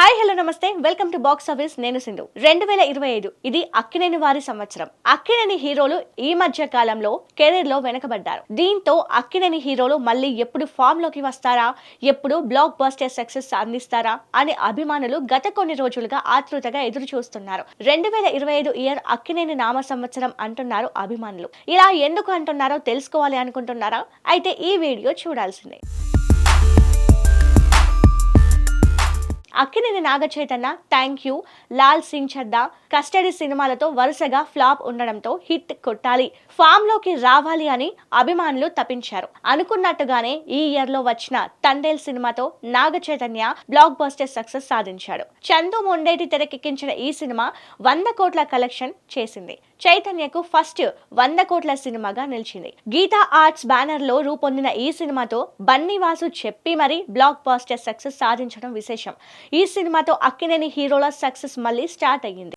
Hi hello నమస్తే. Welcome to box office నేను సింధు. రెండు వేల ఇరవై ఐదు. ఇది అక్కినేని వారి సంవత్సరం. అక్కినేని హీరోలు ఈ మధ్య కాలంలో కెరీర్లో వెనకబడ్డారు. దీంతో అక్కినేని హీరోలు మళ్ళీ ఎప్పుడు ఫామ్లోకి వస్తారా? ఎప్పుడు బ్లాక్ బస్టర్ సక్సెస్ అందిస్తారా అని అభిమానులు గత కొన్ని రోజులుగా ఆతృతగా ఎదురు చూస్తున్నారు రెండు వేల ఇరవై ఐదు ఇయర్ అక్కినేని నామ సంవత్సరం అంటున్నారు అభిమానులు. ఇలా ఎందుకు అంటున్నారో తెలుసుకోవాలి అనుకుంటున్నారా? అయితే ఈ వీడియో చూడాల్సిందే. Akkineni Nagachaitanya thank you. Lal Singh Chaddha custody సినిమాలతో వరుసగా ఫ్లాప్ ఉండడంతో హిట్ కొట్టాలి. ఫామ్లోకి రావాలి అని అభిమానులు తప్పించారు. అనుకున్నట్టుగానే ఈ ఇయర్లో వచ్చిన తండేల్ సినిమాతో Naga Chaitanya blockbuster success సాధించాడు. చందు మొండేటి తెరకెక్కించిన ఈ సినిమా వంద కోట్ల కలెక్షన్ చేసింది. చైతన్యకు ఫస్ట్ వంద కోట్ల సినిమాగా నిలిచింది. గీతా ఆర్ట్స్ బ్యానర్లో రూపొందిన ఈ సినిమాతో బన్నీవాసు చెప్పి మరీ బ్లాక్ బాస్టర్ సక్సెస్ సాధించడం విశేషం. ఈ సినిమాతో అక్కినేని హీరోల సక్సెస్ మళ్ళీ స్టార్ట్ అయ్యింది.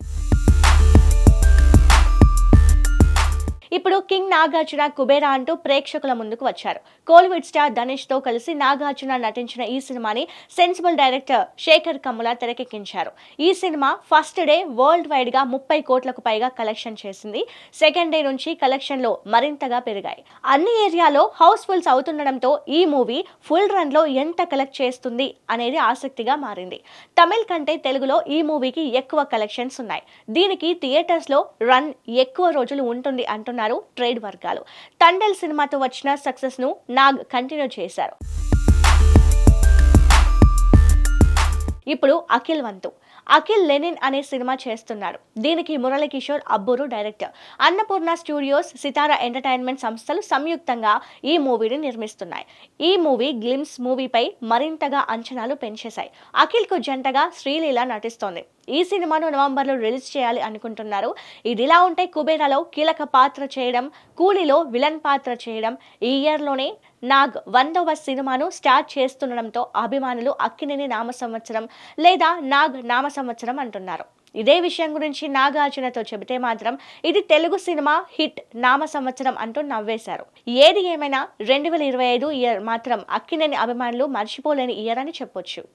ఇప్పుడు కింగ్ నాగార్జున కుబేరా అంటూ ప్రేక్షకుల ముందుకు వచ్చారు. కోలీవుడ్ స్టార్ ధనుష్తో కలిసి నాగార్జున నటించిన ఈ సినిమాని సెన్సిబుల్ డైరెక్టర్ శేఖర్ కమ్ముల తెరకెక్కించారు. ఈ సినిమా ఫస్ట్ డే వరల్డ్ వైడ్గా ముప్పై కోట్లకు పైగా కలెక్షన్ చేసింది. సెకండ్ డే నుంచి కలెక్షన్లు మరింతగా పెరిగాయి. అన్ని ఏరియాలో హౌస్ఫుల్స్ అవుతుండడంతో ఈ మూవీ ఫుల్ రన్లో ఎంత కలెక్ట్ చేస్తుంది అనేది ఆసక్తిగా మారింది. తమిళ్ కంటే తెలుగులో ఈ మూవీకి ఎక్కువ కలెక్షన్స్ ఉన్నాయి. దీనికి థియేటర్స్లో రన్ ఎక్కువ రోజులు ఉంటుంది అంటున్నారు ట్రేడ్ వర్గాలు. తండెల్ సినిమాతో వచ్చిన సక్సెస్ను నాగ్ కంటిన్యూ చేశారు. ఇప్పుడు అఖిల్ వంతు. అఖిల్ లెనిన్ అనే సినిమా చేస్తున్నాడు దీనికి Murali Kishore Abburu director. Annapurna studios Sithara entertainment సంస్థలు సంయుక్తంగా ఈ మూవీని నిర్మిస్తున్నాయి. ఈ మూవీ గ్లిమ్స్ మూవీపై మరింతగా అంచనాలు పెంచేశాయి. అఖిల్కు జంటగా శ్రీలీల నటిస్తోంది. ఈ సినిమాను నవంబర్లో రిలీజ్ చేయాలి అనుకుంటున్నారు. ఇదిలా ఉంటే కుబేరాలో కీలక పాత్ర చేయడం కూలీలో విలన్ పాత్ర చేయడం ఈ ఇయర్లోనే నాగ్ వందవ సినిమాను స్టార్ట్ చేస్తుండడంతో అభిమానులు అక్కినేని నామ సంవత్సరం లేదా నాగ్ నామ సంవత్సరం అంటున్నారు. ఇదే విషయం గురించి నాగార్జునతో చెబితే మాత్రం ఇది తెలుగు సినిమా హిట్ నామ సంవత్సరం అంటూ నవ్వేశారు. ఏది ఏమైనా రెండు వేల ఇరవై ఐదు ఇయర్ మాత్రం అక్కినేని అభిమానులు మర్చిపోలేని ఇయర్ అని చెప్పొచ్చు.